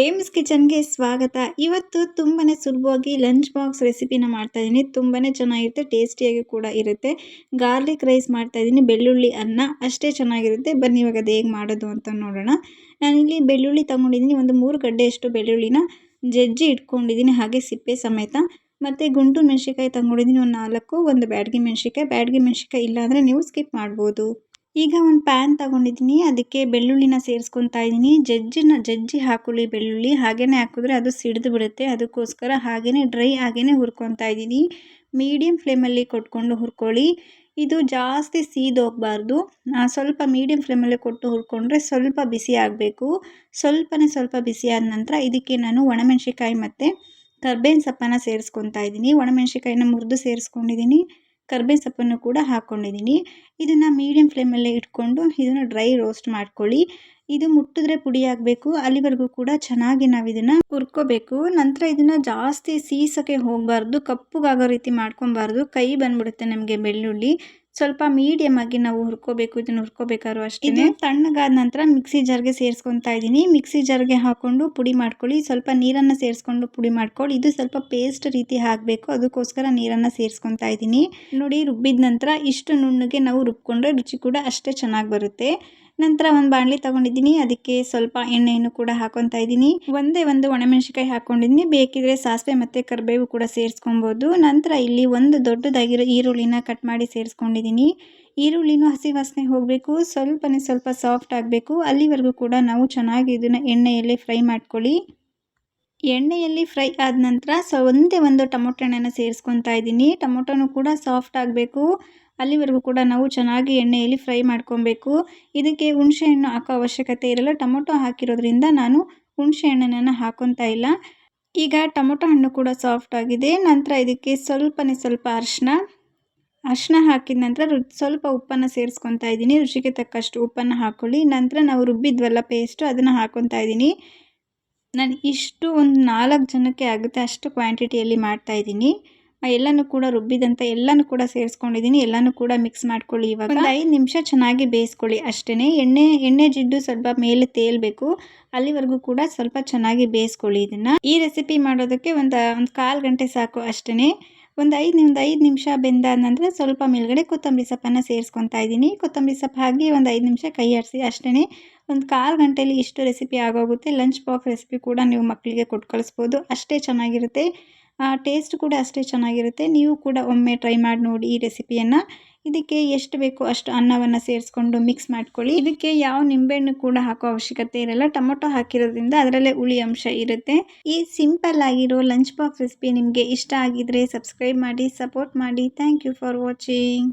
AIIMS ಕಿಚನ್ಗೆ ಸ್ವಾಗತ. ಇವತ್ತು ತುಂಬಾ ಸುಲಭವಾಗಿ ಲಂಚ್ ಬಾಕ್ಸ್ ರೆಸಿಪಿನ ಮಾಡ್ತಾ ಇದ್ದೀನಿ ತುಂಬಾ ಚೆನ್ನಾಗಿರುತ್ತೆ ಟೇಸ್ಟಿಯಾಗಿ ಕೂಡ ಇರುತ್ತೆ. ಗಾರ್ಲಿಕ್ ರೈಸ್ ಮಾಡ್ತಾ ಇದ್ದೀನಿ ಬೆಳ್ಳುಳ್ಳಿ, ಅನ್ನ ಅಷ್ಟೇ ಚೆನ್ನಾಗಿರುತ್ತೆ. ಬನ್ನಿ, ಇವಾಗ ಅದು ಹೇಗೆ ಮಾಡೋದು ಅಂತ ನೋಡೋಣ. ನಾನಿಲ್ಲಿ ಬೆಳ್ಳುಳ್ಳಿ ತೊಗೊಂಡಿದ್ದೀನಿ. ಒಂದು ಮೂರು ಗಡ್ಡೆಯಷ್ಟು ಬೆಳ್ಳುಳ್ಳಿನ ಜಜ್ಜಿ ಇಟ್ಕೊಂಡಿದ್ದೀನಿ. ಹಾಗೆ ಸಿಪ್ಪೆ ಸಮೇತ. ಮತ್ತು ಗುಂಟು ಮೆಣಸಿಕಾಯಿ ತೊಗೊಂಡಿದ್ದೀನಿ. ಒಂದು ನಾಲ್ಕು, ಒಂದು ಬ್ಯಾಡಗಿ ಮೆಣಸಿಕಾಯಿ ಬ್ಯಾಡಗಿ ಮೆಣಸಿಕಾಯಿ ಇಲ್ಲಾಂದರೆ ನೀವು ಸ್ಕಿಪ್ ಮಾಡ್ಬೋದು. ಈಗ ಒಂದು ಪ್ಯಾನ್ ತಗೊಂಡಿದ್ದೀನಿ ಅದಕ್ಕೆ ಬೆಳ್ಳುಳ್ಳಿನ ಸೇರಿಸ್ಕೊತಾ ಇದ್ದೀನಿ ಜಜ್ಜಿನ, ಜಜ್ಜಿ ಹಾಕೊಳ್ಳಿ ಬೆಳ್ಳುಳ್ಳಿ ಹಾಗೇ ಹಾಕಿದ್ರೆ ಅದು ಸಿಡಿದು ಬಿಡುತ್ತೆ. ಅದಕ್ಕೋಸ್ಕರ ಹಾಗೇ ಡ್ರೈ ಹಾಗೇ ಹುರ್ಕೊತಾ ಇದ್ದೀನಿ ಮೀಡಿಯಮ್ ಫ್ಲೇಮಲ್ಲಿ ಕೊಟ್ಕೊಂಡು ಹುರ್ಕೊಳ್ಳಿ. ಇದು ಜಾಸ್ತಿ ಸೀದೋಗಬಾರ್ದು ಸ್ವಲ್ಪ ಮೀಡಿಯಮ್ ಫ್ಲೇಮಲ್ಲಿ ಕೊಟ್ಟು ಹುರ್ಕೊಂಡ್ರೆ ಸ್ವಲ್ಪ ಬಿಸಿ ಆಗಬೇಕು. ಸ್ವಲ್ಪನೇ ಸ್ವಲ್ಪ ಬಿಸಿ ಆದ ನಂತರ ಇದಕ್ಕೆ ನಾನು ಒಣಮೆಣ್ಸಿಕಾಯಿ ಮತ್ತು ಕರ್ಬೇವಿನ ಸೊಪ್ಪನ್ನು ಸೇರಿಸ್ಕೊತಾ ಇದ್ದೀನಿ ಒಣಮೆಣ್ಸಿಕಾಯಿನ ಮುರಿದು ಸೇರಿಸ್ಕೊಂಡಿದ್ದೀನಿ ಕರ್ಬೇವು ಸೊಪ್ಪನ್ನು ಕೂಡ ಹಾಕ್ಕೊಂಡಿದ್ದೀನಿ ಇದನ್ನು ಮೀಡಿಯಮ್ ಫ್ಲೇಮಲ್ಲೇ ಇಟ್ಕೊಂಡು ಇದನ್ನು ಡ್ರೈ ರೋಸ್ಟ್ ಮಾಡ್ಕೊಳ್ಳಿ. ಇದು ಮುಟ್ಟಿದ್ರೆ ಪುಡಿ ಆಗಬೇಕು. ಅಲ್ಲಿವರೆಗೂ ಕೂಡ ಚೆನ್ನಾಗಿ ನಾವು ಇದನ್ನು ಹುರ್ಕೋಬೇಕು. ನಂತರ ಇದನ್ನು ಜಾಸ್ತಿ ಸೀಸೋಕ್ಕೆ ಹೋಗಬಾರ್ದು. ಕಪ್ಪಗಾಗೋ ರೀತಿ ಮಾಡ್ಕೊಬಾರ್ದು. ಕೈ ಬಂದುಬಿಡುತ್ತೆ ನಮಗೆ ಬೆಳ್ಳುಳ್ಳಿ. ಸ್ವಲ್ಪ ಮೀಡಿಯಮ್ ಆಗಿ ನಾವು ಹುರ್ಕೋಬೇಕು, ಇದನ್ನು ಹುರ್ಕೋಬೇಕಾದ್ರು ಅಷ್ಟೇ ಇದು ತಣ್ಣಗಾದ ನಂತರ ಮಿಕ್ಸಿ ಜಾರ್ಗೆ ಸೇರಿಸ್ಕೊತಾ ಇದ್ದೀನಿ. ಮಿಕ್ಸಿ ಜಾರ್ಗೆ ಹಾಕೊಂಡು ಪುಡಿ ಮಾಡ್ಕೊಳ್ಳಿ. ಸ್ವಲ್ಪ ನೀರನ್ನು ಸೇರಿಸ್ಕೊಂಡು ಪುಡಿ ಮಾಡ್ಕೊಳ್ಳಿ. ಇದು ಸ್ವಲ್ಪ ಪೇಸ್ಟ್ ರೀತಿ ಹಾಕಬೇಕು. ಅದಕ್ಕೋಸ್ಕರ ನೀರನ್ನು ಸೇರಿಸ್ಕೊತಾ ಇದ್ದೀನಿ. ನೋಡಿ ರುಬ್ಬಿದ ನಂತರ ಇಷ್ಟು ನುಣ್ಣಗೆ ನಾವು ರುಬ್ಕೊಂಡ್ರೆ ರುಚಿ ಕೂಡ ಅಷ್ಟೇ ಚೆನ್ನಾಗಿ ಬರುತ್ತೆ. ನಂತರ ಒಂದು ಬಾಣಲಿ ತಗೊಂಡಿದ್ದೀನಿ. ಅದಕ್ಕೆ ಸ್ವಲ್ಪ ಎಣ್ಣೆಯನ್ನು ಕೂಡ ಹಾಕೊತಾ ಇದ್ದೀನಿ. ಒಂದೇ ಒಂದು ಒಣಮೆಣಸಿಕಾಯಿ ಹಾಕೊಂಡಿದ್ದೀನಿ. ಬೇಕಿದ್ರೆ ಸಾಸಿವೆ ಮತ್ತು ಕರಿಬೇವು ಕೂಡ ಸೇರಿಸ್ಕೊಬೋದು. ನಂತರ ಇಲ್ಲಿ ಒಂದು ದೊಡ್ಡದಾಗಿರೋ ಈರುಳ್ಳಿನ ಕಟ್ ಮಾಡಿ ಸೇರಿಸ್ಕೊಂಡಿದ್ದೀನಿ. ಈರುಳ್ಳಿನೂ ಹಸಿ ವಾಸನೆ ಹೋಗಬೇಕು. ಸ್ವಲ್ಪನೇ ಸ್ವಲ್ಪ ಸಾಫ್ಟ್ ಆಗಬೇಕು. ಅಲ್ಲಿವರೆಗೂ ಕೂಡ ನಾವು ಚೆನ್ನಾಗಿ ಇದನ್ನು ಎಣ್ಣೆಯಲ್ಲೇ ಫ್ರೈ ಮಾಡ್ಕೊಳ್ಳಿ. ಎಣ್ಣೆಯಲ್ಲಿ ಫ್ರೈ ಆದ ನಂತರ ಸೊ, ಒಂದೇ ಒಂದು ಟೊಮೊಟೊ ಹಣ್ಣನ್ನು ಸೇರಿಸ್ಕೊತಾ ಇದ್ದೀನಿ. ಟೊಮೊಟೊನೂ ಕೂಡ ಸಾಫ್ಟ್ ಆಗಬೇಕು. ಅಲ್ಲಿವರೆಗೂ ಕೂಡ ನಾವು ಚೆನ್ನಾಗಿ ಎಣ್ಣೆಯಲ್ಲಿ ಫ್ರೈ ಮಾಡ್ಕೊಬೇಕು. ಇದಕ್ಕೆ ಹುಣಸೆಹಣ್ಣು ಹಾಕೋ ಅವಶ್ಯಕತೆ ಇರಲ್ಲ. ಟೊಮೊಟೊ ಹಾಕಿರೋದ್ರಿಂದ ನಾನು ಹುಣಸೆ ಹಣ್ಣನ್ನು ಹಾಕೊತಾ ಇಲ್ಲ. ಈಗ ಟೊಮೊಟೊ ಹಣ್ಣು ಕೂಡ ಸಾಫ್ಟ್ ಆಗಿದೆ. ನಂತರ ಇದಕ್ಕೆ ಸ್ವಲ್ಪನೇ ಸ್ವಲ್ಪ ಅರಿಶಿನ ಅರಿಶಿನ ಹಾಕಿದ ನಂತರ ಸ್ವಲ್ಪ ಉಪ್ಪನ್ನು ಸೇರಿಸ್ಕೊತಾ ಇದ್ದೀನಿ. ರುಚಿಗೆ ತಕ್ಕಷ್ಟು ಉಪ್ಪನ್ನು ಹಾಕ್ಕೊಳ್ಳಿ ನಂತರ ನಾವು ರುಬ್ಬಿದ್ವಲ್ಲ ಪೇಸ್ಟು ಅದನ್ನು ಹಾಕೊತಾ ಇದ್ದೀನಿ. ನಾನು ಇಷ್ಟು ಒಂದು ನಾಲ್ಕು ಜನಕ್ಕೆ ಆಗುತ್ತೆ ಅಷ್ಟು ಕ್ವಾಂಟಿಟಿಯಲ್ಲಿ ಮಾಡ್ತಾ ಇದ್ದೀನಿ. ಎಲ್ಲನೂ ಕೂಡ ರುಬ್ಬಿದಂಥ ಎಲ್ಲನೂ ಕೂಡ ಸೇರಿಸ್ಕೊಂಡಿದ್ದೀನಿ. ಎಲ್ಲನೂ ಕೂಡ ಮಿಕ್ಸ್ ಮಾಡ್ಕೊಳ್ಳಿ ಇವಾಗ. ಒಂದು ಐದು ನಿಮಿಷ ಚೆನ್ನಾಗಿ ಬೇಯಿಸ್ಕೊಳ್ಳಿ ಅಷ್ಟೇ ಎಣ್ಣೆ ಎಣ್ಣೆ ಜಿಡ್ಡು ಸ್ವಲ್ಪ ಮೇಲೆ ತೇಲ್ಬೇಕು. ಅಲ್ಲಿವರೆಗೂ ಕೂಡ ಸ್ವಲ್ಪ ಚೆನ್ನಾಗಿ ಬೇಯಿಸ್ಕೊಳ್ಳಿ ಇದನ್ನು. ಈ ರೆಸಿಪಿ ಮಾಡೋದಕ್ಕೆ ಒಂದು ಒಂದು ಕಾಲು ಗಂಟೆ ಸಾಕು ಅಷ್ಟೇ ಒಂದು ಐದು ಒಂದು ಐದು ನಿಮಿಷ ಬೆಂದಾದ ನಂತರ ಸ್ವಲ್ಪ ಮೇಲ್ಗಡೆ ಕೊತ್ತಂಬರಿ ಸೊಪ್ಪನ್ನು ಸೇರಿಸ್ಕೊತಾ ಇದ್ದೀನಿ. ಕೊತ್ತಂಬರಿ ಸೊಪ್ಪು ಹಾಕಿ ಒಂದು ಐದು ನಿಮಿಷ ಕೈ ಆಡಿಸಿ. ಅಷ್ಟೇ ಒಂದು ಕಾಲು ಗಂಟೆಯಲ್ಲಿ ಇಷ್ಟು ರೆಸಿಪಿ ಆಗೋಗುತ್ತೆ. ಲಂಚ್ ಬಾಕ್ಸ್ ರೆಸಿಪಿ ಕೂಡ ನೀವು ಮಕ್ಕಳಿಗೆ ಕೊಟ್ಟು ಕಳಿಸ್ಬೋದು. ಅಷ್ಟೇ ಚೆನ್ನಾಗಿರುತ್ತೆ. ಟೇಸ್ಟ್ ಕೂಡ ಅಷ್ಟೇ ಚೆನ್ನಾಗಿರುತ್ತೆ. ನೀವು ಕೂಡ ಒಮ್ಮೆ ಟ್ರೈ ಮಾಡಿ ನೋಡಿ ಈ ರೆಸಿಪಿಯನ್ನು ಇದಕ್ಕೆ ಎಷ್ಟು ಬೇಕೋ ಅಷ್ಟು ಅನ್ನವನ್ನು ಸೇರಿಸ್ಕೊಂಡು ಮಿಕ್ಸ್ ಮಾಡ್ಕೊಳ್ಳಿ. ಇದಕ್ಕೆ ಯಾವ ನಿಂಬೆಹಣ್ಣು ಕೂಡ ಹಾಕೋ ಅವಶ್ಯಕತೆ ಇರಲ್ಲ. ಟೊಮೊಟೊ ಹಾಕಿರೋದ್ರಿಂದ ಅದರಲ್ಲೇ ಹುಳಿ ಅಂಶ ಇರುತ್ತೆ. ಈ ಸಿಂಪಲ್ ಆಗಿರೋ ಲಂಚ್ ಬಾಕ್ಸ್ ರೆಸಿಪಿ ನಿಮಗೆ ಇಷ್ಟ ಆಗಿದ್ರೆ ಸಬ್ಸ್ಕ್ರೈಬ್ ಮಾಡಿ ಸಪೋರ್ಟ್ ಮಾಡಿ. Thank you for watching